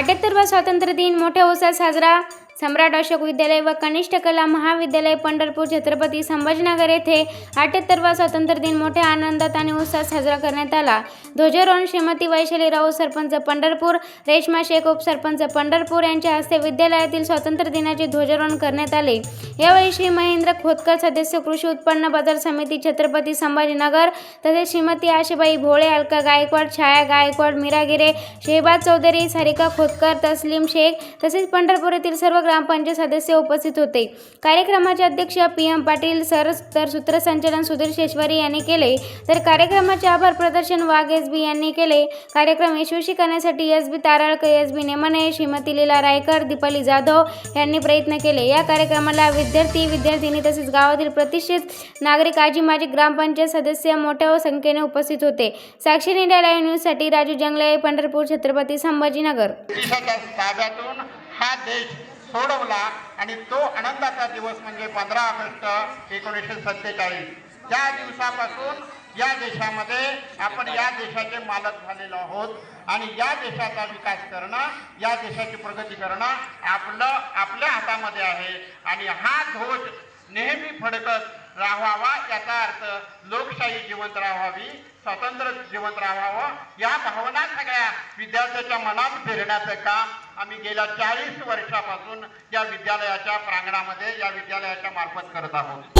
अठ्याहत्तरवा स्वातंत्र्य दिन मोठ्या उत्साहात साजरा. सम्राट अशोक विद्यालय व कनिष्ठ कला महाविद्यालय पंढरपूर छत्रपती संभाजीनगर येथे अठ्याहत्तरवा स्वातंत्र्य दिन मोठ्या आनंदात आणि उत्साहात साजरा करण्यात आला. ध्वजारोहण श्रीमती वैशाली राऊत सरपंच पंढरपूर रेश्मा शेख उपसरपंच पंढरपूर यांच्या हस्ते विद्यालयातील स्वातंत्र्य दिनाचे ध्वजारोहण करण्यात आले. यावेळी श्री महेंद्र खोतकर सदस्य कृषी उत्पन्न बाजार समिती छत्रपती संभाजीनगर तसेच श्रीमती आशेबाई भोळे अलका गायकवाड छाया गायकवाड मीरागिरे शेहबाज चौधरी सारिका खोतकर तस्लीम शेख तसेच पंढरपूर येथील सर्व ग्रामपंचायत सदस्य उपस्थित होते. कार्यक्रमाचे अध्यक्ष पी एम पाटील सर तर सूत्रसंचालन सुधीर शेश्वरी यांनी केले. तर कार्यक्रमाचे आभार प्रदर्शन वाघे एस बी यांनी केले. कार्यक्रम यशस्वी करण्यासाठी S B Taralkar S B Nemane Shrimati Leela Raikar Deepali Jadhav यांनी प्रयत्न केले. या कार्यक्रमाला विद्यार्थी विद्यार्थिनी तसेच गावातील प्रतिष्ठित नागरिक आजी माजी ग्रामपंचायत सदस्य मोठ्या संख्येने उपस्थित होते. साक्षी इंडिया लाईव्ह न्यूजसाठी राजू जंगले पंढरपूर छत्रपती संभाजीनगर. हा देश सोडवला आणि तो आनंदाचा दिवस म्हणजे पंधरा ऑगस्ट एकोणीसशे सत्तेचाळीस. त्या दिवसापासून या देशामध्ये आपण या देशाचे मालक झालेलो आहोत आणि या देशाचा विकास करणं या देशाची प्रगती करणं आपलं आपल्या हातामध्ये आहे. आणि हा ध्वज नेहमी फडकत राहावा याचा अर्थ लोकशाही जिवंत राहावी स्वतंत्र जिवंत राहावं या भावना सगळ्या विद्यार्थ्याच्या मनात फिरण्याचं काम आम्ही गेल्या चाळीस वर्षापासून या विद्यालयाच्या प्रांगणामध्ये या विद्यालयाच्या मार्फत करत आहोत.